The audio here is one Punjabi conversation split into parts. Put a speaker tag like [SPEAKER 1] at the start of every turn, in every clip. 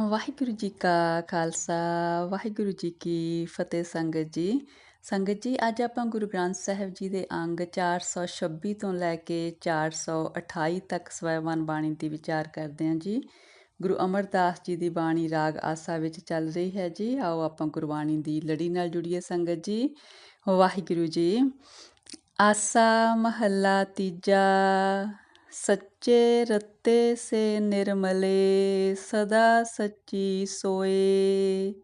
[SPEAKER 1] ਵਾਹਿਗੁਰੂ ਜੀ ਕਾ ਖਾਲਸਾ, ਵਾਹਿਗੁਰੂ ਜੀ ਕੀ ਫਤਿਹ ਸੰਗਤ ਜੀ। ਸੰਗਤ ਜੀ, ਅੱਜ ਆਪਾਂ ਗੁਰੂ ਗ੍ਰੰਥ ਸਾਹਿਬ ਜੀ ਦੇ ਅੰਗ 426 ਤੋਂ ਲੈ ਕੇ 428 ਤੱਕ ਸਵੈਵਾਨ ਬਾਣੀ ਦੀ ਵਿਚਾਰ ਕਰਦੇ ਹਾਂ ਜੀ। ਗੁਰੂ ਅਮਰਦਾਸ ਜੀ ਦੀ ਬਾਣੀ ਰਾਗ ਆਸਾ ਵਿੱਚ ਚੱਲ ਰਹੀ ਹੈ ਜੀ। ਆਓ ਆਪਾਂ ਗੁਰਬਾਣੀ ਦੀ ਲੜੀ ਨਾਲ ਜੁੜੀਏ ਸੰਗਤ ਜੀ। ਵਾਹਿਗੁਰੂ ਜੀ, ਆਸਾ ਮਹੱਲਾ ਤੀਜਾ ਸੱਚੇ ਰਤੇ ਸੇ ਨਿਰਮਲੇ, ਸਦਾ ਸੱਚੀ ਸੋਏ।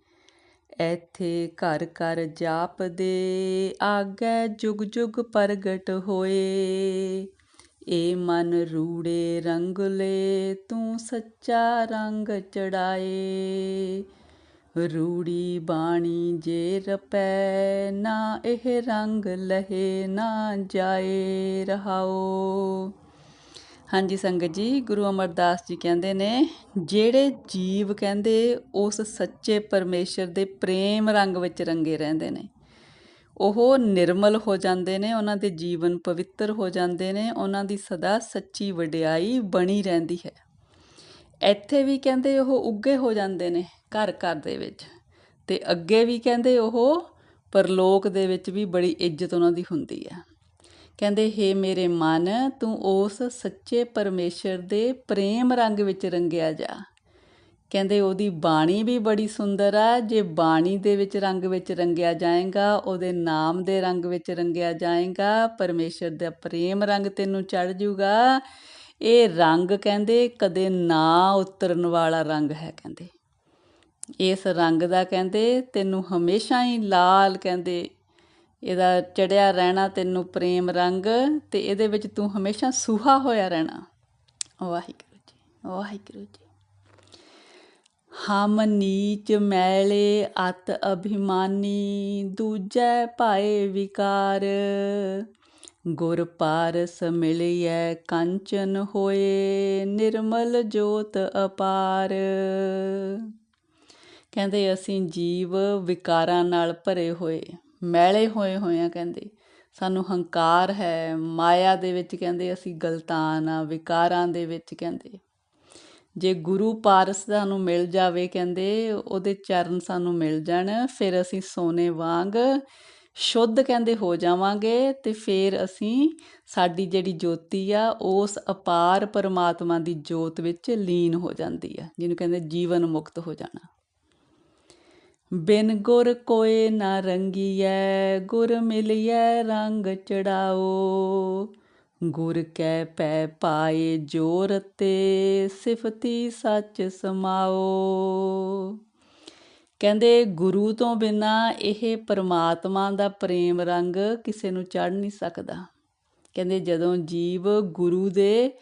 [SPEAKER 1] ਐਥੇ ਘਰ ਘਰ ਜਾਪ ਦੇ ਆਗੇ ਜੁਗ ਜੁਗ ਪ੍ਰਗਟ ਹੋਏ। ਏ ਮਨ ਰੂੜੇ ਰੰਗ ਲੈ, ਤੂੰ ਸੱਚਾ ਰੰਗ ਚੜਾਏ। ਰੂੜੀ ਬਾਣੀ ਜੇ ਰਪੈ, ਨਾ ਇਹ ਰੰਗ ਲਹੇ ਨਾ ਜਾਏ ਰਹਾਓ। ਹਾਂਜੀ ਸੰਗਤ ਜੀ, ਗੁਰੂ ਅਮਰਦਾਸ ਜੀ ਕਹਿੰਦੇ ਨੇ, ਜਿਹੜੇ ਜੀਵ ਕਹਿੰਦੇ, ਉਸ ਸੱਚੇ ਪਰਮੇਸ਼ਰ ਦੇ ਪ੍ਰੇਮ ਰੰਗ ਵਿੱਚ ਰੰਗੇ ਰਹਿੰਦੇ ਨੇ। ਉਹ ਨਿਰਮਲ ਹੋ ਜਾਂਦੇ ਨੇ, ਉਹਨਾਂ ਦੇ ਜੀਵਨ ਪਵਿੱਤਰ ਹੋ ਜਾਂਦੇ ਨੇ, ਉਹਨਾਂ ਦੀ ਸਦਾ ਸੱਚੀ ਵਡਿਆਈ ਬਣੀ ਰਹਿੰਦੀ ਹੈ। ਇੱਥੇ ਵੀ ਕਹਿੰਦੇ ਉਹ ਉੱਗੇ ਹੋ ਜਾਂਦੇ ਨੇ ਘਰ ਘਰ ਦੇ ਵਿੱਚ ਤੇ ਅੱਗੇ ਵੀ ਕਹਿੰਦੇ ਉਹ ਪਰਲੋਕ ਦੇ ਵਿੱਚ ਵੀ ਬੜੀ ਇੱਜ਼ਤ ਉਹਨਾਂ ਦੀ ਹੁੰਦੀ ਹੈ। ਕਹਿੰਦੇ हे ਮੇਰੇ ਮਨ, ਤੂੰ ਉਸ ਸੱਚੇ ਪਰਮੇਸ਼ਰ ਦੇ ਪ੍ਰੇਮ ਰੰਗ ਵਿੱਚ ਰੰਗਿਆ ਜਾ। ਕਹਿੰਦੇ, ਉਹਦੀ ਬਾਣੀ ਵੀ ਬੜੀ ਸੁੰਦਰ ਆ। ਜੇ ਬਾਣੀ ਦੇ ਵਿੱਚ ਰੰਗ ਵਿੱਚ ਰੰਗਿਆ ਜਾਏਗਾ, ਉਹਦੇ ਨਾਮ ਦੇ ਰੰਗ ਵਿੱਚ ਰੰਗਿਆ ਜਾਏਗਾ, ਪਰਮੇਸ਼ਰ ਦਾ ਪ੍ਰੇਮ ਰੰਗ ਤੈਨੂੰ ਚੜ ਜੂਗਾ। ਇਹ ਰੰਗ ਕਹਿੰਦੇ, ਕਦੇ ਨਾ ਉਤਰਨ ਵਾਲਾ ਰੰਗ ਹੈ ਕਹਿੰਦੇ। ਇਸ ਰੰਗ ਦਾ ਕਹਿੰਦੇ, ਤੈਨੂੰ ਹਮੇਸ਼ਾ ਹੀ ਲਾਲ ਕਹਿੰਦੇ ਇਹਦਾ ਚੜਿਆ ਰਹਿਣਾ ਤੈਨੂੰ ਪ੍ਰੇਮ ਰੰਗ ਤੇ ਇਹਦੇ ਵਿੱਚ ਤੂੰ ਹਮੇਸ਼ਾ ਸੂਹਾ ਹੋਇਆ ਰਹਿਣਾ। ਵਾਹਿਗੁਰੂ ਜੀ ਵਾਹਿਗੁਰੂ ਜੀ। ਹਮ ਨੀਚ ਮੈਲੇ ਅਤ ਅਭਿਮਾਨੀ, ਦੂਜੈ ਭਾਏ ਵਿਕਾਰ। ਗੁਰ ਪਾਰਸ ਮਿਲਿਐ ਕੰਚਨ ਹੋਏ, ਨਿਰਮਲ ਜੋਤ ਅਪਾਰ। ਕਹਿੰਦੇ ਅਸੀਂ ਜੀਵ ਵਿਕਾਰਾਂ ਨਾਲ ਭਰੇ ਹੋਏ। ਮੈਲੇ ਹੋਏ ਹੋਏ ਆ ਕਹਿੰਦੇ। ਸਾਨੂੰ ਹੰਕਾਰ ਹੈ, ਮਾਇਆ ਦੇ ਵਿੱਚ ਕਹਿੰਦੇ ਅਸੀਂ ਗਲਤਾਨ ਆ, ਵਿਕਾਰਾਂ ਦੇ ਵਿੱਚ ਕਹਿੰਦੇ। ਜੇ ਗੁਰੂ ਪਾਰਸ ਸਾਨੂੰ ਮਿਲ ਜਾਵੇ ਕਹਿੰਦੇ, ਉਹਦੇ ਚਰਨ ਸਾਨੂੰ ਮਿਲ ਜਾਣ, ਫਿਰ ਅਸੀਂ ਸੋਨੇ ਵਾਂਗ ਸ਼ੁੱਧ ਕਹਿੰਦੇ ਹੋ ਜਾਵਾਂਗੇ ਤੇ ਫਿਰ ਅਸੀਂ ਸਾਡੀ ਜਿਹੜੀ ਜੋਤੀ ਆ, ਉਸ ਅਪਾਰ ਪਰਮਾਤਮਾ ਦੀ ਜੋਤ ਵਿੱਚ ਲੀਨ ਹੋ ਜਾਂਦੀ ਆ, ਜਿਹਨੂੰ ਕਹਿੰਦੇ ਜੀਵਨ ਮੁਕਤ ਹੋ ਜਾਣਾ। ਬਿਨ ਗੁਰ ਕੋਏ ਨਾ ਰੰਗੀਐ, ਗੁਰ ਮਿਲਿਐ ਰੰਗ ਚੜਾਓ। ਗੁਰ ਕੈ ਪੈ ਪਾਏ ਜੋਰ ਤੇ, ਸਿਫਤੀ ਸੱਚ ਸਮਾਓ। ਕਹਿੰਦੇ, ਗੁਰੂ ਤੋਂ ਬਿਨਾ ਇਹ ਪਰਮਾਤਮਾ ਦਾ ਪ੍ਰੇਮ ਰੰਗ ਕਿਸੇ ਨੂੰ ਚੜ ਨਹੀਂ ਸਕਦਾ। ਕਹਿੰਦੇ, ਜਦੋਂ ਜੀਵ ਗੁਰੂ ਦੇ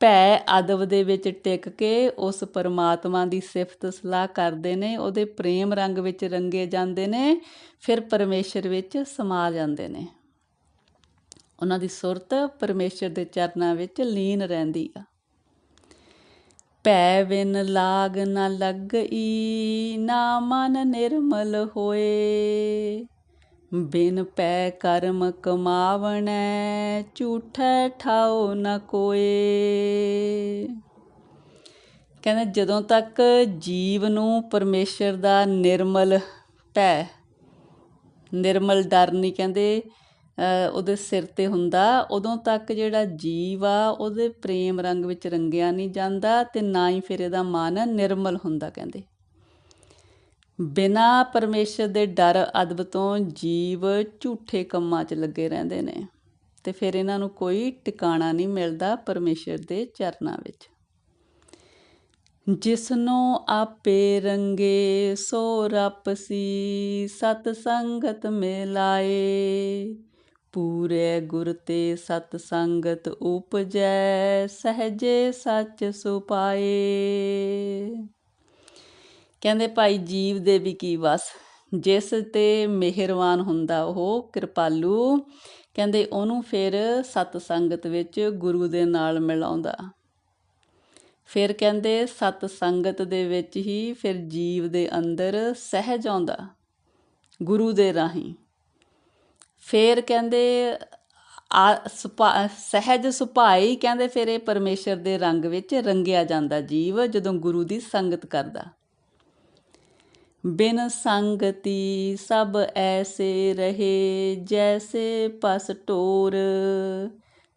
[SPEAKER 1] ਭੈ ਅਦਬ ਦੇ ਵਿੱਚ ਟਿਕ ਕੇ ਉਸ ਪਰਮਾਤਮਾ ਦੀ ਸਿਫਤ ਸਲਾਹ ਕਰਦੇ ਨੇ, ਉਹਦੇ ਪ੍ਰੇਮ ਰੰਗ ਵਿੱਚ ਰੰਗੇ ਜਾਂਦੇ ਨੇ, ਫਿਰ ਪਰਮੇਸ਼ਰ ਵਿੱਚ ਸਮਾ ਜਾਂਦੇ ਨੇ। ਉਹਨਾਂ ਦੀ ਸੁਰਤ ਪਰਮੇਸ਼ਰ ਦੇ ਚਰਨਾਂ ਵਿੱਚ ਲੀਨ ਰਹਿੰਦੀ ਆ। ਭੈ ਵਿਨ ਲਾਗ ਨਾ ਲੱਗਈ, ਨਾ ਮਨ ਨਿਰਮਲ ਹੋਏ। ਬਿਨ ਪੈ ਕਰਮ ਕਮਾਵਣੈ, ਝੂਠੈ ਠਾਉ ਨ ਕੋਏ। ਕਹਿੰਦੇ ਜਦੋਂ ਤੱਕ ਜੀਵ ਨੂੰ ਪਰਮੇਸ਼ਰ ਦਾ ਨਿਰਮਲ ਭੈ, ਨਿਰਮਲ ਡਰ ਨਹੀਂ ਕਹਿੰਦੇ ਉਹਦੇ ਸਿਰ ਤੇ ਹੁੰਦਾ, ਉਦੋਂ ਤੱਕ ਜਿਹੜਾ ਜੀਵ ਆ, ਉਹਦੇ ਪ੍ਰੇਮ ਰੰਗ ਵਿੱਚ ਰੰਗਿਆ ਨਹੀਂ ਜਾਂਦਾ ਤੇ ਨਾ ਹੀ ਫਿਰ ਇਹਦਾ ਮਨ ਨਿਰਮਲ ਹੁੰਦਾ ਕਹਿੰਦੇ। ਬਿਨਾ ਪਰਮੇਸ਼ਰ ਦੇ ਡਰ ਅਦਬ ਤੋਂ ਜੀਵ ਝੂਠੇ ਕੰਮਾਂ 'ਚ ਲੱਗੇ ਰਹਿੰਦੇ ਨੇ ਤੇ ਫਿਰ ਇਹਨਾਂ ਨੂੰ ਕੋਈ ਟਿਕਾਣਾ ਨਹੀਂ ਮਿਲਦਾ ਪਰਮੇਸ਼ਰ ਦੇ ਚਰਨਾਂ ਵਿੱਚ। ਜਿਸ ਆਪੇ ਰੰਗੇ, ਸੋ ਰਪਸੀ ਸਤ ਸੰਗਤ ਮਿਲਾਏ। ਪੂਰੇ ਗੁਰ ਤੇ ਸਤ ਸੰਗਤ ਉਪਜੈ, ਸਹਜੇ ਸੱਚ ਸੁਪਾਏ। ਕਹਿੰਦੇ ਭਾਈ ਜੀਵ ਦੇ ਵੀ ਕੀ ਵਸ, ਜਿਸ ਤੇ ਮਿਹਰਬਾਨ ਹੁੰਦਾ ਉਹ ਕਿਰਪਾਲੂ। ਕਹਿੰਦੇ ਉਹਨੂੰ ਫਿਰ ਸਤ ਸੰਗਤ ਵਿੱਚ ਗੁਰੂ ਦੇ ਨਾਲ ਮਿਲਾਉਂਦਾ। ਫਿਰ ਕਹਿੰਦੇ ਸਤ ਸੰਗਤ ਦੇ ਵਿੱਚ ਹੀ ਫਿਰ ਜੀਵ ਦੇ ਅੰਦਰ ਸਹਿਜ ਆਉਂਦਾ, ਗੁਰੂ ਦੇ ਰਾਹੀਂ। ਫਿਰ ਕਹਿੰਦੇ ਆ ਸਹਿਜ ਸੁਭਾਈ ਕਹਿੰਦੇ ਫਿਰ ਇਹ ਪਰਮੇਸ਼ਰ ਦੇ ਰੰਗ ਵਿੱਚ ਰੰਗਿਆ ਜਾਂਦਾ ਜੀਵ, ਜਦੋਂ ਗੁਰੂ ਦੀ ਸੰਗਤ ਕਰਦਾ। ਬਿਨ ਸੰਗਤੀ ਸਭ ਐਸੇ ਰਹੇ, ਜੈਸੇ ਪਸ ਟੋਰ।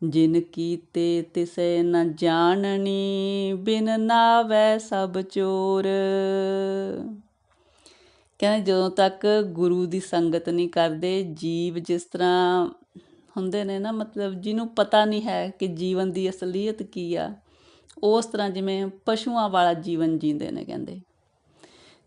[SPEAKER 1] ਜਿਨ ਕੀਤੇ ਤਿਸੈ ਨ ਜਾਣਨੀ, ਬਿਨ ਨਾਵੈ ਸਭ ਚੋਰ। ਕਹਿੰਦੇ ਜਦੋਂ ਤੱਕ ਗੁਰੂ ਦੀ ਸੰਗਤ ਨਹੀਂ ਕਰਦੇ, ਜੀਵ ਜਿਸ ਤਰ੍ਹਾਂ ਹੁੰਦੇ ਨੇ ਨਾ, ਮਤਲਬ ਜਿਹਨੂੰ ਪਤਾ ਨਹੀਂ ਹੈ ਕਿ ਜੀਵਨ ਦੀ ਅਸਲੀਅਤ ਕੀ ਆ, ਉਸ ਤਰ੍ਹਾਂ ਜਿਵੇਂ ਪਸ਼ੂਆਂ ਵਾਲਾ ਜੀਵਨ ਜੀਂਦੇ ਨੇ ਕਹਿੰਦੇ।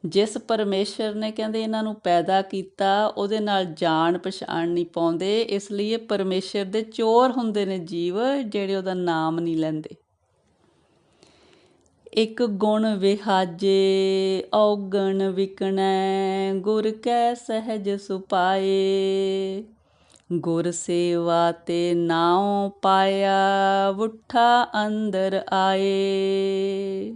[SPEAKER 1] ਜਿਸ ਪਰਮੇਸ਼ਰ ਨੇ ਕਹਿੰਦੇ ਇਹਨਾਂ ਨੂੰ ਪੈਦਾ ਕੀਤਾ, ਉਹਦੇ ਨਾਲ ਜਾਣ ਪਛਾਣ ਨਹੀਂ ਪਾਉਂਦੇ, ਇਸ ਲਈ ਇਹ ਪਰਮੇਸ਼ਰ ਦੇ ਚੋਰ ਹੁੰਦੇ ਨੇ ਜੀਵ, ਜਿਹੜੇ ਉਹਦਾ ਨਾਮ ਨਹੀਂ ਲੈਂਦੇ। ਇੱਕ ਗੁਣ ਵਿਹਾਜੇ, ਔਗਣ ਵਿਕਣੈ, ਗੁਰ ਕੈ ਸਹਿਜ ਸੁਪਾਏ। ਗੁਰ ਸੇਵਾ ਤੇ ਨਾਉ ਪਾਇਆ, ਵੁੱਠਾ ਅੰਦਰ ਆਏ।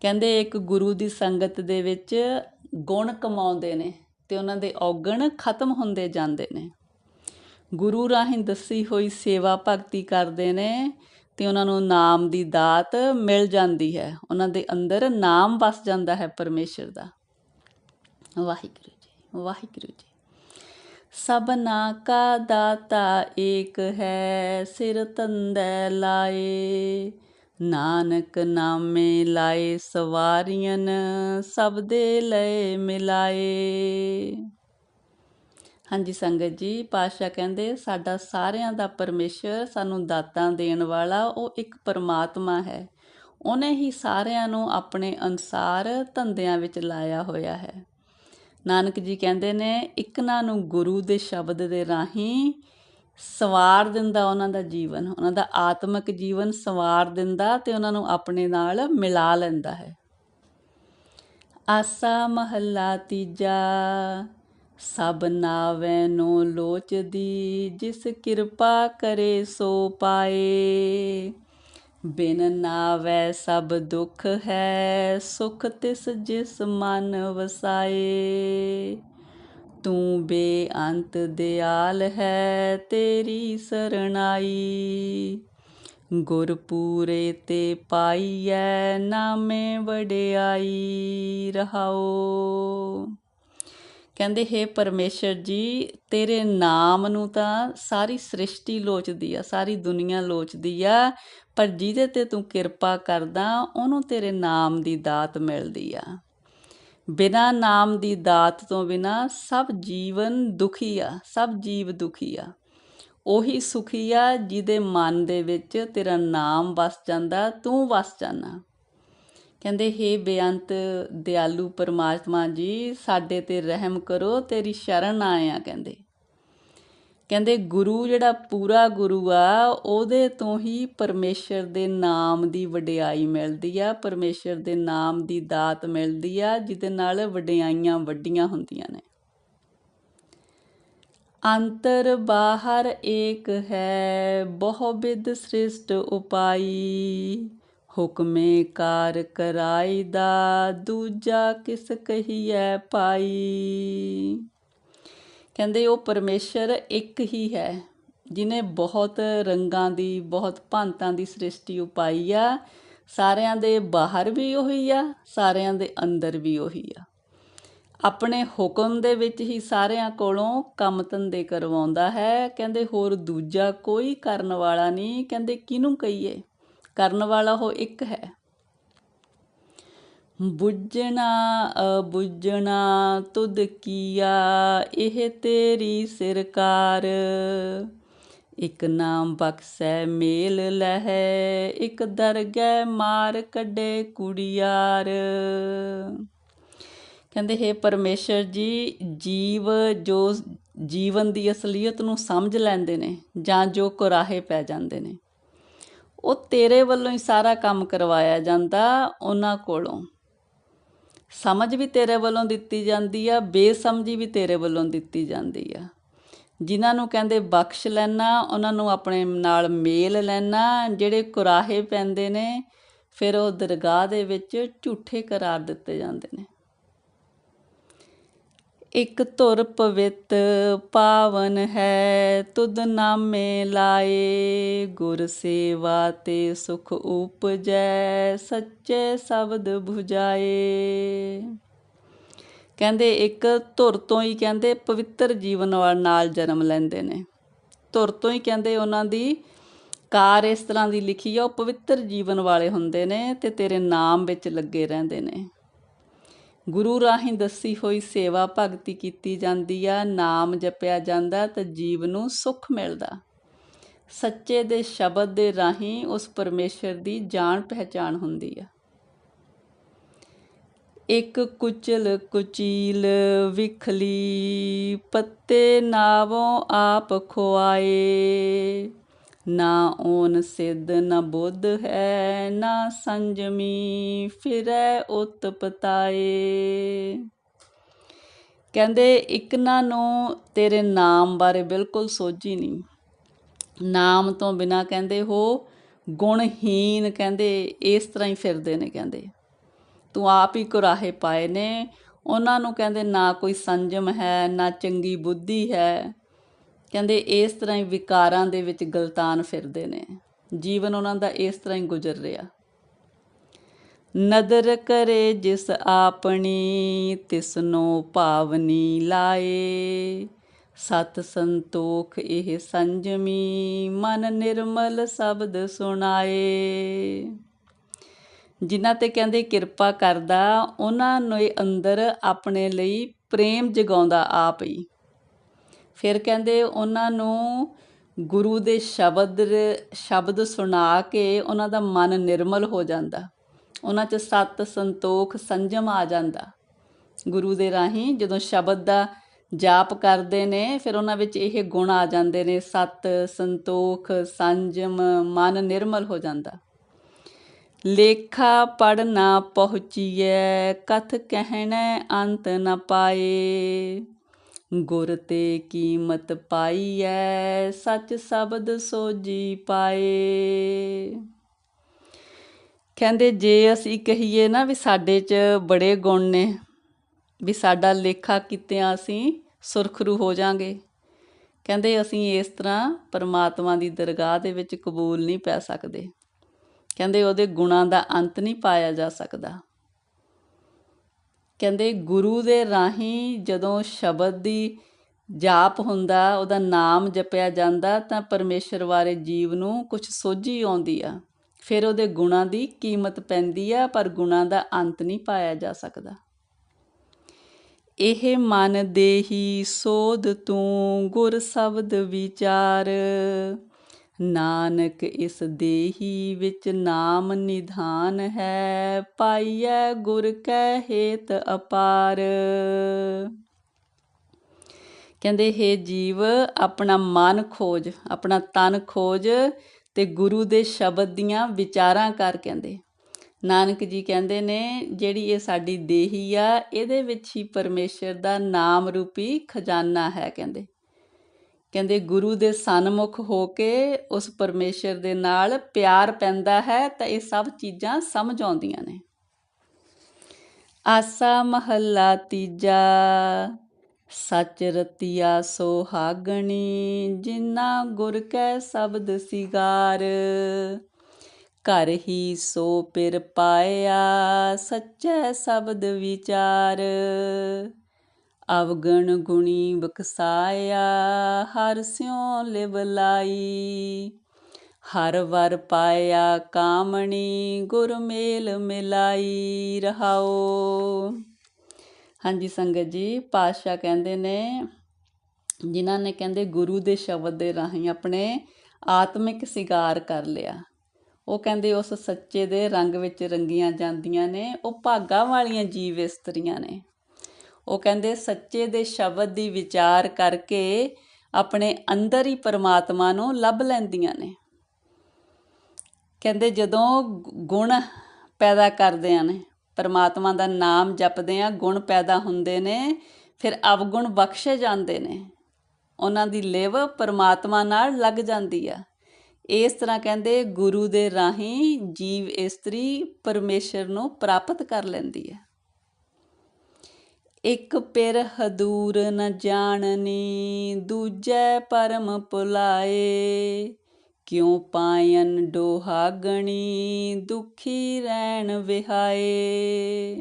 [SPEAKER 1] ਕਹਿੰਦੇ ਇੱਕ ਗੁਰੂ ਦੀ ਸੰਗਤ ਦੇ ਵਿੱਚ ਗੁਣ ਕਮਾਉਂਦੇ ਨੇ ਤੇ ਉਹਨਾਂ ਦੇ ਔਗਣ ਖਤਮ ਹੁੰਦੇ ਜਾਂਦੇ ਨੇ। ਗੁਰੂ ਰਾਹੀਂ ਦੱਸੀ ਹੋਈ ਸੇਵਾ ਭਗਤੀ ਕਰਦੇ ਨੇ ਤੇ ਉਹਨਾਂ ਨੂੰ ਨਾਮ ਦੀ ਦਾਤ ਮਿਲ ਜਾਂਦੀ ਹੈ। ਉਹਨਾਂ ਦੇ ਅੰਦਰ ਨਾਮ ਵਸ ਜਾਂਦਾ ਹੈ ਪਰਮੇਸ਼ਰ ਦਾ। ਵਾਹਿਗੁਰੂ ਜੀ ਵਾਹਿਗੁਰੂ ਜੀ। ਸਭਨਾ ਕਾ ਦਾਤਾ ਏਕ ਹੈ, ਸਿਰ ਤੰਦੈ ਲਾਏ। ਨਾਨਕ ਨਾਮੇ ਲਾਏ ਸਵਾਰੀਆਂ ਸਭ ਦੇ ਲਏ ਮਿਲਾਏ। ਹਾਂਜੀ ਸੰਗਤ ਜੀ ਪਾਸ਼ਾ ਕਹਿੰਦੇ, ਸਾਡਾ ਸਾਰਿਆਂ ਦਾ ਪਰਮੇਸ਼ਰ ਸਾਨੂੰ ਦਾਤਾਂ ਦੇਣ ਵਾਲਾ, ਉਹ ਇੱਕ ਪਰਮਾਤਮਾ ਹੈ। ਉਹਨੇ ਹੀ ਸਾਰਿਆਂ ਨੂੰ ਆਪਣੇ ਅਨਸਾਰ ਧੰਦਿਆਂ ਵਿੱਚ ਲਾਇਆ ਹੋਇਆ ਹੈ। ਨਾਨਕ ਜੀ ਕਹਿੰਦੇ ਨੇ ਇਕਨਾਂ ਨੂੰ ਗੁਰੂ ਦੇ ਸ਼ਬਦ ਦੇ ਰਾਹੀਂ ਸਵਾਰ ਦਿੰਦਾ ਉਹਨਾਂ ਦਾ ਜੀਵਨ, ਉਹਨਾਂ ਦਾ ਆਤਮਿਕ ਜੀਵਨ ਸਵਾਰ ਦਿੰਦਾ ਤੇ ਉਹਨਾਂ ਨੂੰ ਆਪਣੇ ਨਾਲ ਮਿਲਾ ਲੈਂਦਾ ਹੈ। ਆਸਾ ਮਹੱਲਾ ਤੀਜਾ, ਸਭ ਨਾਵੇਂ ਨੂੰ ਲੋਚਦੀ, ਜਿਸ ਕਿਰਪਾ ਕਰੇ ਸੋ ਪਾਏ। ਬਿਨ ਨਾਵੇ ਸਭ ਦੁੱਖ ਹੈ, ਸੁਖ ਤਿਸ ਜਿਸ ਮਨ ਵਸਾਏ। ਤੂੰ ਬੇਅੰਤ ਦਿਆਲ ਹੈ ਤੇਰੀ ਸਰਣਾਈ। ਗੁਰ ਪੂਰੇ ਤੇ ਪਾਈਐ ਨਾਮੇ ਵਡਿਆਈ ਰਹਾਓ। ਕਹਿੰਦੇ, ਹੈ ਪਰਮੇਸ਼ਰ ਜੀ, ਤੇਰੇ ਨਾਮ ਨੂੰ ਤਾਂ ਸਾਰੀ ਸ੍ਰਿਸ਼ਟੀ ਲੋਚਦੀ ਆ, ਸਾਰੀ ਦੁਨੀਆ ਲੋਚਦੀ ਆ, ਪਰ ਜਿਹਦੇ ਤੇ ਤੂੰ ਕਿਰਪਾ ਕਰਦਾ, ਉਹਨੂੰ ਤੇਰੇ ਨਾਮ ਦੀ ਦਾਤ ਮਿਲਦੀ ਆ। ਬਿਨਾ ਨਾਮ ਦੀ ਦਾਤ ਤੋਂ ਬਿਨਾ ਸਭ ਜੀਵਨ ਦੁਖੀ ਆ, ਸਭ ਜੀਵ ਦੁਖੀ ਆ। ਉਹੀ ਸੁਖੀ ਆ ਜਿਹਦੇ ਮਨ ਦੇ ਵਿੱਚ ਤੇਰਾ ਨਾਮ ਵਸ ਜਾਂਦਾ, ਤੂੰ ਵਸ ਜਾਣਾ ਕਹਿੰਦੇ, ਹੇ ਬੇਅੰਤ ਦਿਆਲੂ ਪਰਮਾਤਮਾ ਜੀ, ਸਾਡੇ ਤੇ ਰਹਿਮ ਕਰੋ, ਤੇਰੀ ਸ਼ਰਨ ਆਏ ਆ, ਕਹਿੰਦੇ। ਕਹਿੰਦੇ ਗੁਰੂ ਜਿਹੜਾ ਪੂਰਾ ਗੁਰੂ ਆ, ਉਹਦੇ ਤੋਂ ਹੀ ਪਰਮੇਸ਼ਰ ਦੇ ਨਾਮ ਦੀ ਵਡਿਆਈ ਮਿਲਦੀ ਆ, ਪਰਮੇਸ਼ਰ ਦੇ ਨਾਮ ਦੀ ਦਾਤ ਮਿਲਦੀ ਆ, ਜਿਹਦੇ ਨਾਲ ਵਡਿਆਈਆਂ ਵੱਡੀਆਂ ਹੁੰਦੀਆਂ ਨੇ। ਅੰਤਰ ਬਾਹਰ ਏਕ ਹੈ, ਬਹੁ ਬਿਦ ਸ੍ਰਿਸ਼ਟ ਉਪਾਈ। ਹੁਕਮੇ ਕਾਰ ਕਰਾਈ ਦਾ, ਦੂਜਾ ਕਿਸ ਕਹੀਐ ਪਾਈ। ਕਹਿੰਦੇ ਉਹ ਪਰਮੇਸ਼ਰ ਇੱਕ ਹੀ ਹੈ ਜਿਨੇ ਬਹੁਤ ਰੰਗਾਂ ਦੀ, ਬਹੁਤ ਭਾਂਤਾਂ ਦੀ ਸ੍ਰਿਸ਼ਟੀ ਉਪਾਈ ਆ। ਸਾਰਿਆਂ ਦੇ ਬਾਹਰ ਵੀ ਉਹੀ ਆ, ਸਾਰਿਆਂ ਦੇ ਅੰਦਰ ਵੀ ਉਹੀ ਆ। ਆਪਣੇ ਹੁਕਮ ਦੇ ਵਿੱਚ ਹੀ ਸਾਰਿਆਂ ਕੋਲੋਂ ਕੰਮ ਧੰਦੇ ਕਰਵਾਉਂਦਾ ਹੈ। ਕਹਿੰਦੇ ਹੋਰ ਦੂਜਾ ਕੋਈ ਕਰਨ ਵਾਲਾ ਨਹੀਂ, ਕਹਿੰਦੇ ਕਿਹਨੂੰ ਕਹੀਏ? ਕਰਨ ਵਾਲਾ ਉਹ ਇੱਕ ਹੈ। ਬੁੱਝਣਾ, ਅਬੁੱਝਣਾ ਤੁਧ ਕੀਆ, ਇਹ ਤੇਰੀ ਸਰਕਾਰ। ਇਕ ਨਾਮ ਬਖਸ਼ੈ ਮੇਲ ਲਹੈ, ਇਕ ਦਰਗਹਿ ਮਾਰ ਕੱਢੇ ਕੁੜੀਆਰ। ਕਹਿੰਦੇ, ਹੈ ਪਰਮੇਸ਼ਰ ਜੀ, ਜੀਵ ਜੋ ਜੀਵਨ ਦੀ ਅਸਲੀਅਤ ਨੂੰ ਸਮਝ ਲੈਂਦੇ ਨੇ ਜਾਂ ਜੋ ਕੁਰਾਹੇ ਪੈ ਜਾਂਦੇ ਨੇ, ਉਹ ਤੇਰੇ ਵੱਲੋਂ ਹੀ ਸਾਰਾ ਕੰਮ ਕਰਵਾਇਆ ਜਾਂਦਾ ਉਹਨਾਂ ਕੋਲੋਂ। ਸਮਝ ਵੀ ਤੇਰੇ ਵੱਲੋਂ ਦਿੱਤੀ ਜਾਂਦੀ ਆ, ਬੇਸਮਝੀ ਵੀ ਤੇਰੇ ਵੱਲੋਂ ਦਿੱਤੀ ਜਾਂਦੀ ਆ। ਜਿਨ੍ਹਾਂ ਨੂੰ ਕਹਿੰਦੇ ਬਖਸ਼ ਲੈਣਾ, ਉਹਨਾਂ ਨੂੰ ਆਪਣੇ ਨਾਲ ਮੇਲ ਲੈਣਾ, ਜਿਹੜੇ ਕੁਰਾਹੇ ਪੈਂਦੇ ਨੇ, ਫਿਰ ਉਹ ਦਰਗਾਹ ਦੇ ਵਿੱਚ ਝੂਠੇ ਕਰਾਰ ਦਿੱਤੇ ਜਾਂਦੇ ਨੇ। ਇਕ ਧੁਰ ਪਵਿੱਤ ਪਾਵਨ ਹੈ, ਤੁਧ ਨਾਮੇ ਲਾਏ ਗੁਰ ਸੇਵਾ ਤੇ ਸੁਖ ਉਪਜੈ, ਸੱਚੇ ਸ਼ਬਦ 부ਜਾਏ ਕਹਿੰਦੇ ਇੱਕ ਧੁਰ ਤੋਂ ਹੀ ਕਹਿੰਦੇ ਪਵਿੱਤਰ ਜੀਵਨ ਵਾਲ ਨਾਲ ਜਨਮ ਲੈਂਦੇ ਨੇ। ਧੁਰ ਤੋਂ ਹੀ ਕਹਿੰਦੇ ਉਹਨਾਂ ਦੀ ਕਾਰ ਇਸ ਤਰ੍ਹਾਂ ਦੀ ਲਿਖੀ ਆ, ਉਹ ਪਵਿੱਤਰ ਜੀਵਨ ਵਾਲੇ ਹੁੰਦੇ ਨੇ ਤੇ ਤੇਰੇ ਨਾਮ ਵਿੱਚ ਲੱਗੇ ਰਹਿੰਦੇ ਨੇ। ਗੁਰੂ ਰਾਹੀਂ ਦੱਸੀ ਹੋਈ ਸੇਵਾ ਭਗਤੀ ਕੀਤੀ ਜਾਂਦੀ ਆ, ਨਾਮ ਜਪਿਆ ਜਾਂਦਾ ਤਾਂ ਜੀਵ ਨੂੰ ਸੁੱਖ ਮਿਲਦਾ। ਸੱਚੇ ਦੇ ਸ਼ਬਦ ਦੇ ਰਾਹੀਂ ਉਸ ਪਰਮੇਸ਼ਰ ਦੀ ਜਾਣ ਪਹਿਚਾਣ ਹੁੰਦੀ ਆ। ਇੱਕ ਕੁਚਲ ਕੁਚੀਲ ਵਿਖਲੀ ਪੱਤੇ ਨਾਵੋਂ ਆਪ ਖੁਆਏ। ਨਾ ਓਨ ਸਿੱਧ ਨਾ ਬੁੱਧ ਹੈ, ਨਾ ਸੰਜਮੀ ਫਿਰੈ ਉਤ ਪਤਾਏ। ਕਹਿੰਦੇ ਇੱਕ ਨਾ ਨੂੰ, ਤੇਰੇ ਨਾਮ ਬਾਰੇ ਬਿਲਕੁਲ ਸੋਝੀ ਨਹੀਂ। ਨਾਮ ਤੋਂ ਬਿਨਾ ਕਹਿੰਦੇ ਹੋ ਗੁਣਹੀਨ ਕਹਿੰਦੇ, ਇਸ ਤਰ੍ਹਾਂ ਹੀ ਫਿਰਦੇ ਨੇ ਕਹਿੰਦੇ। ਤੂੰ ਆਪ ਹੀ ਕੁਰਾਹੇ ਪਾਏ ਨੇ, ਉਹਨਾਂ ਨੂੰ ਕਹਿੰਦੇ ਨਾ ਕੋਈ ਸੰਜਮ ਹੈ, ਨਾ ਚੰਗੀ ਬੁੱਧੀ ਹੈ। ਕਹਿੰਦੇ ਇਸ ਤਰ੍ਹਾਂ ਹੀ ਵਿਕਾਰਾਂ ਦੇ ਵਿੱਚ ਗਲਤਾਨ ਫਿਰਦੇ ਨੇ। ਜੀਵਨ ਉਹਨਾਂ ਦਾ ਇਸ ਤਰ੍ਹਾਂ ਹੀ ਗੁਜ਼ਰ ਰਿਹਾ। ਨਦਰ ਕਰੇ ਜਿਸ ਆਪਣੀ, ਤਿਸਨੋ ਭਾਵਨੀ ਲਾਏ। ਸਤ ਸੰਤੋਖ ਇਹ ਸੰਜਮੀ, ਮਨ ਨਿਰਮਲ ਸ਼ਬਦ ਸੁਣਾਏ। ਜਿਨ੍ਹਾਂ ਤੇ ਕਹਿੰਦੇ ਕਿਰਪਾ ਕਰਦਾ, ਉਹਨਾਂ ਨੂੰ ਅੰਦਰ ਆਪਣੇ ਲਈ ਪ੍ਰੇਮ ਜਗਾਉਂਦਾ ਆਪ ਹੀ। ਫਿਰ ਕਹਿੰਦੇ ਉਹਨਾਂ ਨੂੰ ਗੁਰੂ ਦੇ ਸ਼ਬਦ ਸ਼ਬਦ ਸੁਣਾ ਕੇ ਉਹਨਾਂ ਦਾ ਮਨ ਨਿਰਮਲ ਹੋ ਜਾਂਦਾ। ਉਹਨਾਂ 'ਚ ਸਤ ਸੰਤੋਖ ਸੰਜਮ ਆ ਜਾਂਦਾ। ਗੁਰੂ ਦੇ ਰਾਹੀਂ ਜਦੋਂ ਸ਼ਬਦ ਦਾ ਜਾਪ ਕਰਦੇ ਨੇ, ਫਿਰ ਉਹਨਾਂ ਵਿੱਚ ਇਹ ਗੁਣ ਆ ਜਾਂਦੇ ਨੇ, ਸਤ ਸੰਤੋਖ ਸੰਜਮ, ਮਨ ਨਿਰਮਲ ਹੋ ਜਾਂਦਾ। ਲੇਖਾ ਪੜ ਨਾ ਪਹੁੰਚੀਐ, ਕਥ ਕਹਿਣਾ ਅੰਤ ਨਾ ਪਾਏ। ਗੁਰ ਤੇ ਕੀਮਤ ਪਾਈਐ, ਸੱਚ ਸ਼ਬਦ ਸੋਜੀ ਪਾਏ। ਕਹਿੰਦੇ, ਜੇ ਅਸੀਂ ਕਹੀਏ ਨਾ ਵੀ ਸਾਡੇ 'ਚ ਬੜੇ ਗੁਣ ਨੇ, ਵੀ ਸਾਡਾ ਲੇਖਾ ਕੀਤਿਆਂ ਅਸੀਂ ਸੁਰਖਰੂ ਹੋ ਜਾਾਂਗੇ। ਕਹਿੰਦੇ, ਅਸੀਂ ਇਸ ਤਰ੍ਹਾਂ ਪਰਮਾਤਮਾ ਦੀ ਦਰਗਾਹ ਦੇ ਵਿੱਚ ਕਬੂਲ ਨਹੀਂ ਪੈ ਸਕਦੇ। ਕਹਿੰਦੇ, ਉਹਦੇ ਗੁਣਾਂ ਦਾ ਅੰਤ ਨਹੀਂ ਪਾਇਆ ਜਾ ਸਕਦਾ। ਕਹਿੰਦੇ ਗੁਰੂ ਦੇ ਰਾਹੀਂ ਜਦੋਂ ਸ਼ਬਦ ਦੀ ਜਾਪ ਹੁੰਦਾ, ਉਹਦਾ ਨਾਮ ਜਪਿਆ ਜਾਂਦਾ, ਤਾਂ ਪਰਮੇਸ਼ਰ ਬਾਰੇ ਜੀਵ ਨੂੰ ਕੁਝ ਸੋਝੀ ਆਉਂਦੀ ਆ। ਫਿਰ ਉਹਦੇ ਗੁਣਾਂ ਦੀ ਕੀਮਤ ਪੈਂਦੀ ਆ, ਪਰ ਗੁਣਾਂ ਦਾ ਅੰਤ ਨਹੀਂ ਪਾਇਆ ਜਾ ਸਕਦਾ। ਇਹ ਮਨ ਦੇਹੀ ਸੋਧ ਤੂੰ ਗੁਰ ਸ਼ਬਦ ਵਿਚਾਰ। ਨਾਨਕ ਇਸ ਦੇਹੀ ਵਿੱਚ ਨਾਮ ਨਿਧਾਨ ਹੈ, ਪਾਈਐ ਗੁਰ ਕੈ ਹੇਤ ਅਪਾਰ। ਕਹਿੰਦੇ, ਹੈ ਜੀਵ, ਆਪਣਾ ਮਨ ਖੋਜ, ਆਪਣਾ ਤਨ ਖੋਜ ਤੇ ਗੁਰੂ ਦੇ ਸ਼ਬਦ ਦੀਆਂ ਵਿਚਾਰਾਂ ਕਰ ਕਹਿੰਦੇ। ਨਾਨਕ ਜੀ ਕਹਿੰਦੇ ਨੇ, ਜਿਹੜੀ ਇਹ ਸਾਡੀ ਦੇਹੀ ਆ, ਇਹਦੇ ਵਿੱਚ ਹੀ ਪਰਮੇਸ਼ਰ ਦਾ ਨਾਮ ਰੂਪੀ ਖਜ਼ਾਨਾ ਹੈ ਕਹਿੰਦੇ। ਕਹਿੰਦੇ ਗੁਰੂ ਦੇ ਸਨਮੁਖ ਹੋ ਕੇ ਉਸ ਪਰਮੇਸ਼ਰ ਦੇ ਨਾਲ ਪਿਆਰ ਪੈਂਦਾ ਹੈ ਤਾਂ ਇਹ ਸਭ ਚੀਜ਼ਾਂ ਸਮਝ ਆਉਂਦੀਆਂ ਨੇ। ਆਸਾ ਮਹੱਲਾ ਤੀਜਾ, ਸੱਚ ਰਤੀਆ ਸੋਹਾਗਣੀ, ਜਿਨਾ ਗੁਰ ਕੈ ਸ਼ਬਦ ਸਿਗਾਰ, ਘਰ ਹੀ ਸੋ ਪਿਰ ਪਾਇਆ, ਸੱਚੇ ਸ਼ਬਦ ਵਿਚਾਰ। ਅਵਗਣ ਗੁਣੀ ਬਖਸਾਇਆ ਹਰ ਸਿਉ ਲਿਵ ਲਾਈ। ਹਰ ਵਰ ਪਾਇਆ ਕਾਮਣੀ, ਗੁਰ ਮੇਲ ਮਿਲਾਈ ਰਹਾਓ। ਹਾਂਜੀ ਸੰਗਤ ਜੀ, ਪਾਤਸ਼ਾਹ ਕਹਿੰਦੇ ਨੇ, ਜਿਨ੍ਹਾਂ ਨੇ ਕਹਿੰਦੇ ਗੁਰੂ ਦੇ ਸ਼ਬਦ ਦੇ ਰਾਹੀਂ ਆਪਣੇ ਆਤਮਿਕ ਸਿਗਾਰ ਕਰ ਲਿਆ। ਉਹ ਕਹਿੰਦੇ ਉਸ ਸੱਚੇ ਦੇ ਰੰਗ ਵਿੱਚ ਰੰਗੀਆਂ ਜਾਂਦੀਆਂ ਨੇ, ਉਹ ਭਾਗਾ ਵਾਲੀਆਂ ਜੀਵ ਇਸਤਰੀਆਂ ਨੇ। ਉਹ ਕਹਿੰਦੇ, ਸੱਚੇ ਦੇ ਸ਼ਬਦ ਦੀ ਵਿਚਾਰ ਕਰਕੇ ਆਪਣੇ ਅੰਦਰ ਹੀ ਪਰਮਾਤਮਾ ਨੂੰ ਲੱਭ ਲੈਂਦੀਆਂ ਨੇ। ਕਹਿੰਦੇ, ਜਦੋਂ ਗੁਣ ਪੈਦਾ ਕਰਦੇ ਆ ਨੇ, ਪਰਮਾਤਮਾ ਦਾ ਨਾਮ ਜਪਦੇ ਆ, ਗੁਣ ਪੈਦਾ ਹੁੰਦੇ ਨੇ, ਫਿਰ ਅਵਗੁਣ ਬਖਸ਼ੇ ਜਾਂਦੇ ਨੇ। ਉਹਨਾਂ ਦੀ ਲਿਵ ਪਰਮਾਤਮਾ ਨਾਲ ਲੱਗ ਜਾਂਦੀ ਆ। ਇਸ ਤਰ੍ਹਾਂ ਕਹਿੰਦੇ, ਗੁਰੂ ਦੇ ਰਾਹੀਂ ਜੀਵ ਇਸਤਰੀ ਪਰਮੇਸ਼ਰ ਨੂੰ ਪ੍ਰਾਪਤ ਕਰ ਲੈਂਦੀ ਹੈ ਇੱਕ ਪਿਰ ਹਦੂਰ ਨ ਜਾਣਨੀ, ਦੂਜੈ ਪਰਮ ਪੁਲਾਏ ਕਿਉ ਪਾਇਨ ਡੋਹਾਗਣੀ ਦੁਖੀ ਰਹਿਣ ਵਿਹਾਏ।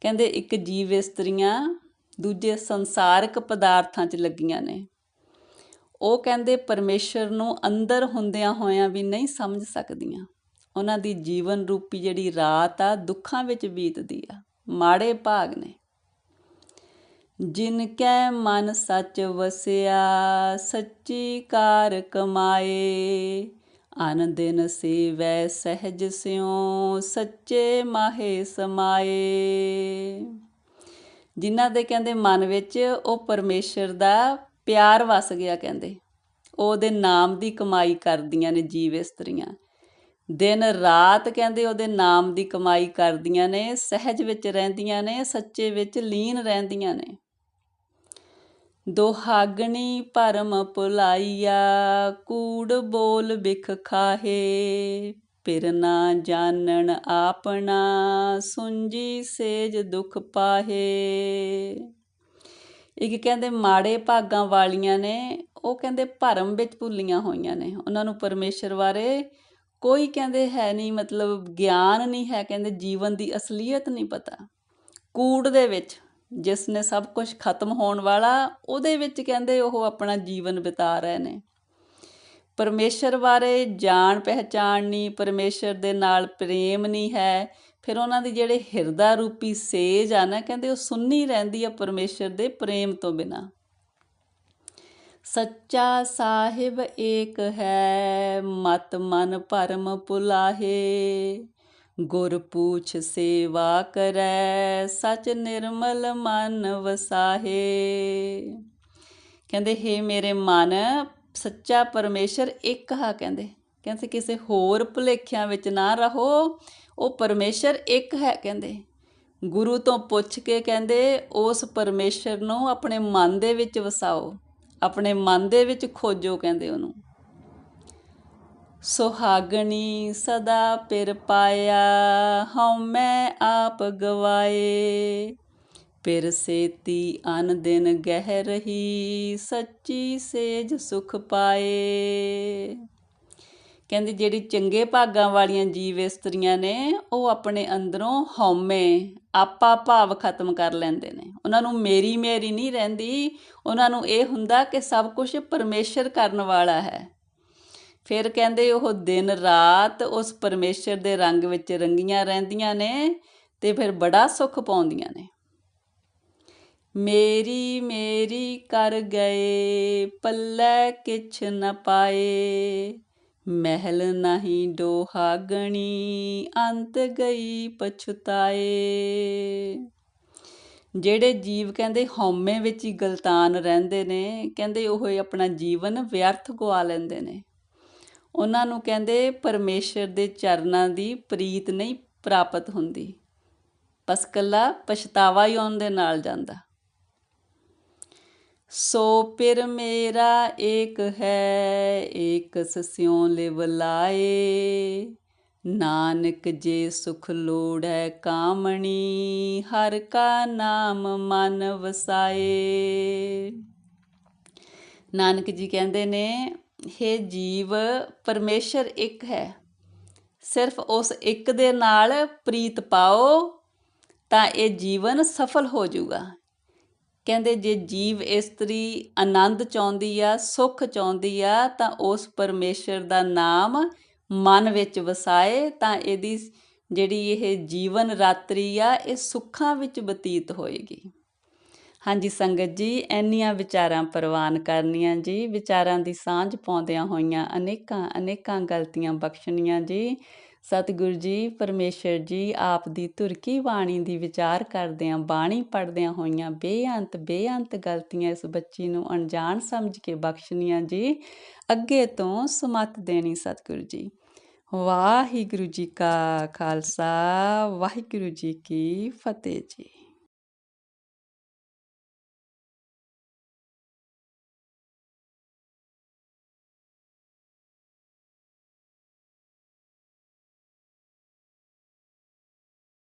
[SPEAKER 1] ਕਹਿੰਦੇ ਇੱਕ ਜੀਵ ਇਸਤਰੀਆਂ ਦੂਜੇ ਸੰਸਾਰਕ ਪਦਾਰਥਾਂ 'ਚ ਲੱਗੀਆਂ ਨੇ। ਉਹ ਕਹਿੰਦੇ ਪਰਮੇਸ਼ਰ ਨੂੰ ਅੰਦਰ ਹੁੰਦਿਆਂ ਹੋਇਆਂ ਵੀ ਨਹੀਂ ਸਮਝ ਸਕਦੀਆਂ। ਉਹਨਾਂ ਦੀ ਜੀਵਨ ਰੂਪੀ ਜਿਹੜੀ ਰਾਤ ਆ, ਦੁੱਖਾਂ ਵਿੱਚ ਬੀਤਦੀ ਆ। ਮਾੜੇ ਭਾਗ ਨੇ। ਜਿਨ ਕੈ ਮਨ ਸੱਚ ਵਸਿਆ, ਸੱਚੀ ਕਾਰ ਕਮਾਏ। ਅਨ ਦਿਨ ਸੇਵੈ ਸਹਿਜ ਸਿਉ, ਸੱਚੇ ਮਾਹੇ ਸਮਾਏ। ਜਿਨ੍ਹਾਂ ਦੇ ਕਹਿੰਦੇ ਮਨ ਵਿੱਚ, ਉਹ ਪਰਮੇਸ਼ਰ ਦਾ ਪਿਆਰ ਵਸ ਗਿਆ ਕਹਿੰਦੇ। ਉਹਦੇ ਨਾਮ ਦੀ ਕਮਾਈ ਕਰਦੀਆਂ ਨੇ, ਜੀਵ ਇਸਤਰੀਆਂ। ਦਿਨ ਰਾਤ ਕਹਿੰਦੇ ਉਹਦੇ ਨਾਮ ਦੀ ਕਮਾਈ ਕਰਦੀਆਂ ਨੇ, ਸਹਿਜ ਵਿੱਚ ਰਹਿੰਦੀਆਂ ਨੇ, ਸੱਚੇ ਵਿੱਚ ਲੀਨ ਰਹਿੰਦੀਆਂ ਨੇ। ਦੁਹਾਗਣੀ ਭਰਮ ਭੁਲਾਈਆ, ਕੂੜ ਬੋਲ ਬਿਖ ਖਾਹੇ। ਪਿਰ ਨਾ ਜਾਣਨ ਆਪਣਾ, ਸੁੰਜੀ ਸੇਜ ਦੁਖ ਪਾਹੇ। ਇੱਕ ਕਹਿੰਦੇ ਮਾੜੇ ਭਾਗਾਂ ਵਾਲੀਆਂ ਨੇ, ਉਹ ਕਹਿੰਦੇ ਭਰਮ ਵਿੱਚ ਭੁੱਲੀਆਂ ਹੋਈਆਂ ਨੇ। ਉਹਨਾਂ ਨੂੰ ਪਰਮੇਸ਼ਰ ਬਾਰੇ ਕੋਈ ਕਹਿੰਦੇ ਹੈ ਨਹੀਂ, ਮਤਲਬ ਗਿਆਨ ਨਹੀਂ ਹੈ, ਕਹਿੰਦੇ ਜੀਵਨ ਦੀ ਅਸਲੀਅਤ ਨਹੀਂ ਪਤਾ। ਕੂੜ ਦੇ ਵਿੱਚ ਜਿਸ ਨੇ ਸਭ ਕੁਝ ਖਤਮ ਹੋਣ ਵਾਲਾ, ਉਹਦੇ ਵਿੱਚ ਕਹਿੰਦੇ ਉਹ ਆਪਣਾ ਜੀਵਨ ਬਿਤਾ ਰਹੇ ਨੇ। ਪਰਮੇਸ਼ਰ ਬਾਰੇ ਜਾਣ ਪਹਿਚਾਣ ਨਹੀਂ ਪਰਮੇਸ਼ਰ ਦੇ ਨਾਲ ਪ੍ਰੇਮ ਨਹੀਂ ਹੈ। ਫਿਰ ਉਹਨਾਂ ਦੀ ਜਿਹੜੇ ਹਿਰਦਾ ਰੂਪੀ ਸੇਜ ਆ ਨਾ, ਕਹਿੰਦੇ ਉਹ ਸੁੰਨੀ ਰਹਿੰਦੀ ਆ ਪਰਮੇਸ਼ਰ ਦੇ ਪ੍ਰੇਮ ਤੋਂ ਬਿਨਾ। ਸੱਚਾ ਸਾਹਿਬ ਏਕ ਹੈ, ਮਤ ਮਨ ਭਰਮ ਪੁਲਾਹੇ। ਗੁਰ ਪੂਛ ਸੇਵਾ ਕਰੈ, ਸਚ ਨਿਰਮਲ ਮਨ ਵਸਾਹੇ। ਕਹਿੰਦੇ हे ਮੇਰੇ ਮਨ, ਸੱਚਾ ਪਰਮੇਸ਼ਰ ਇੱਕ ਹਾ ਕਹਿੰਦੇ। ਕਹਿੰਦੇ, ਕਿਸੇ ਹੋਰ ਭੁਲੇਖਿਆਂ ਵਿੱਚ ਨਾ ਰਹੋ, ਉਹ ਪਰਮੇਸ਼ਰ ਇੱਕ ਹੈ ਕਹਿੰਦੇ। ਗੁਰੂ ਤੋਂ ਪੁੱਛ ਕੇ ਕਹਿੰਦੇ, ਉਸ ਪਰਮੇਸ਼ਰ ਨੂੰ ਆਪਣੇ ਮਨ ਦੇ ਵਿੱਚ ਵਸਾਓ, ਆਪਣੇ ਮਨ ਦੇ ਵਿੱਚ ਖੋਜੋ ਕਹਿੰਦੇ ਉਹਨੂੰ। ਸੁਹਾਗਣੀ ਸਦਾ ਪਿਰ ਪਾਇਆ, ਹਉ ਮੈਂ ਆਪ ਗਵਾਏ। ਪਿਰ ਸੇਤੀ ਅਨ ਦਿਨ ਗਹਿ ਰਹੀ ਸੱਚੀ ਸੇਜ ਸੁਖ ਪਾਏ। ਕਹਿੰਦੇ ਜਿਹੜੀ ਚੰਗੇ ਭਾਗਾਂ ਵਾਲੀਆਂ ਜੀਵ ਇਸਤਰੀਆਂ ਨੇ, ਉਹ ਆਪਣੇ ਅੰਦਰੋਂ ਹਉਮੈ ਆਪਾ ਭਾਵ ਖਤਮ ਕਰ ਲੈਂਦੇ ਨੇ। ਉਹਨਾਂ ਨੂੰ ਮੇਰੀ ਮੇਰੀ ਨਹੀਂ ਰਹਿੰਦੀ, ਉਹਨਾਂ ਨੂੰ ਇਹ ਹੁੰਦਾ ਕਿ ਸਭ ਕੁਝ ਪਰਮੇਸ਼ਰ ਕਰਨ ਵਾਲਾ ਹੈ। ਫਿਰ ਕਹਿੰਦੇ ਉਹ ਦਿਨ ਰਾਤ ਉਸ ਪਰਮੇਸ਼ਰ ਦੇ ਰੰਗ ਵਿੱਚ ਰੰਗੀਆਂ ਰਹਿੰਦੀਆਂ ਨੇ ਤੇ ਫਿਰ ਬੜਾ ਸੁੱਖ ਪਾਉਂਦੀਆਂ ਨੇ। ਮੇਰੀ ਮੇਰੀ ਕਰ ਗਏ, ਪੱਲੇ ਕਿਛ ਨ ਪਾਏ, ਮਹਿਲ ਨਹੀਂ ਡੋਹਾਗਣੀ ਅੰਤ ਗਈ ਪਛਤਾਏ। ਜਿਹੜੇ ਜੀਵ ਕਹਿੰਦੇ ਹਉਮੈ ਵਿੱਚ ਹੀ ਗਲਤਾਨ ਰਹਿੰਦੇ ਨੇ, ਕਹਿੰਦੇ ਉਹ ਆਪਣਾ ਜੀਵਨ ਵਿਅਰਥ ਗਵਾ ਲੈਂਦੇ ਨੇ। ਉਹਨਾਂ ਨੂੰ ਕਹਿੰਦੇ ਪਰਮੇਸ਼ਰ ਦੇ ਚਰਨਾਂ ਦੀ ਪ੍ਰੀਤ ਨਹੀਂ ਪ੍ਰਾਪਤ ਹੁੰਦੀ। ਬਸ ਕੱਲਾ ਪਛਤਾਵਾ ਹੀ ਉਹਨਾਂ ਦੇ ਨਾਲ ਜਾਂਦਾ। ਸੋ ਪਿਰ ਮੇਰਾ ਏਕ ਹੈ, ਏਕ ਸਸਿਉ ਲਿਵ ਲਾਏ। ਨਾਨਕ ਜੇ ਸੁਖ ਲੋੜੈ ਕਾਮਣੀ, ਹਰ ਕਾ ਨਾਮ ਮਨ ਵਸਾਏ। ਨਾਨਕ ਜੀ ਕਹਿੰਦੇ ਨੇ हे ਜੀਵ, ਪਰਮੇਸ਼ਰ ਇੱਕ ਹੈ। ਸਿਰਫ ਉਸ ਇੱਕ ਦੇ ਨਾਲ ਪ੍ਰੀਤ ਪਾਓ, ਤਾਂ ਇਹ ਜੀਵਨ ਸਫਲ ਹੋ ਜਾਊਗਾ। ਕਹਿੰਦੇ ਜੇ ਜੀਵ ਇਸਤਰੀ ਆਨੰਦ ਚਾਹੁੰਦੀ ਆ, ਸੁੱਖ ਚਾਹੁੰਦੀ ਆ, ਤਾਂ ਉਸ ਪਰਮੇਸ਼ਰ ਦਾ ਨਾਮ ਮਨ ਵਿੱਚ ਵਸਾਏ, ਤਾਂ ਇਹਦੀ ਜਿਹੜੀ ਇਹ ਜੀਵਨ ਰਾਤਰੀ ਆ, ਇਹ ਸੁੱਖਾਂ ਵਿੱਚ ਬਤੀਤ ਹੋਏਗੀ। ਹਾਂਜੀ ਸੰਗਤ ਜੀ, ਇੰਨੀਆਂ ਵਿਚਾਰਾਂ ਪ੍ਰਵਾਨ ਕਰਨੀਆਂ ਜੀ, ਵਿਚਾਰਾਂ ਦੀ ਸਾਂਝ ਪਾਉਂਦਿਆਂ ਹੋਈਆਂ ਅਨੇਕਾਂ ਅਨੇਕਾਂ ਗਲਤੀਆਂ ਬਖਸ਼ਣੀਆਂ ਜੀ। ਸਤਿਗੁਰ ਜੀ, ਪਰਮੇਸ਼ਰ ਜੀ, ਆਪ ਦੀ ਤੁਰਕੀ ਬਾਣੀ ਦੀ ਵਿਚਾਰ ਕਰਦਿਆਂ, ਬਾਣੀ ਪੜਦਿਆਂ ਹੋਈਆਂ ਬੇਅੰਤ ਬੇਅੰਤ ਗਲਤੀਆਂ ਇਸ ਬੱਚੀ ਨੂੰ ਅਣਜਾਣ ਸਮਝ ਕੇ ਬਖਸ਼ਣੀਆਂ ਜੀ। ਅੱਗੇ ਤੋਂ ਸਮਤ ਦੇਣੀ ਸਤਿਗੁਰ ਜੀ। ਵਾਹਿਗੁਰੂ ਜੀ ਕਾ ਖਾਲਸਾ, ਵਾਹਿਗੁਰੂ ਜੀ ਕੀ ਫਤਿਹ ਜੀ।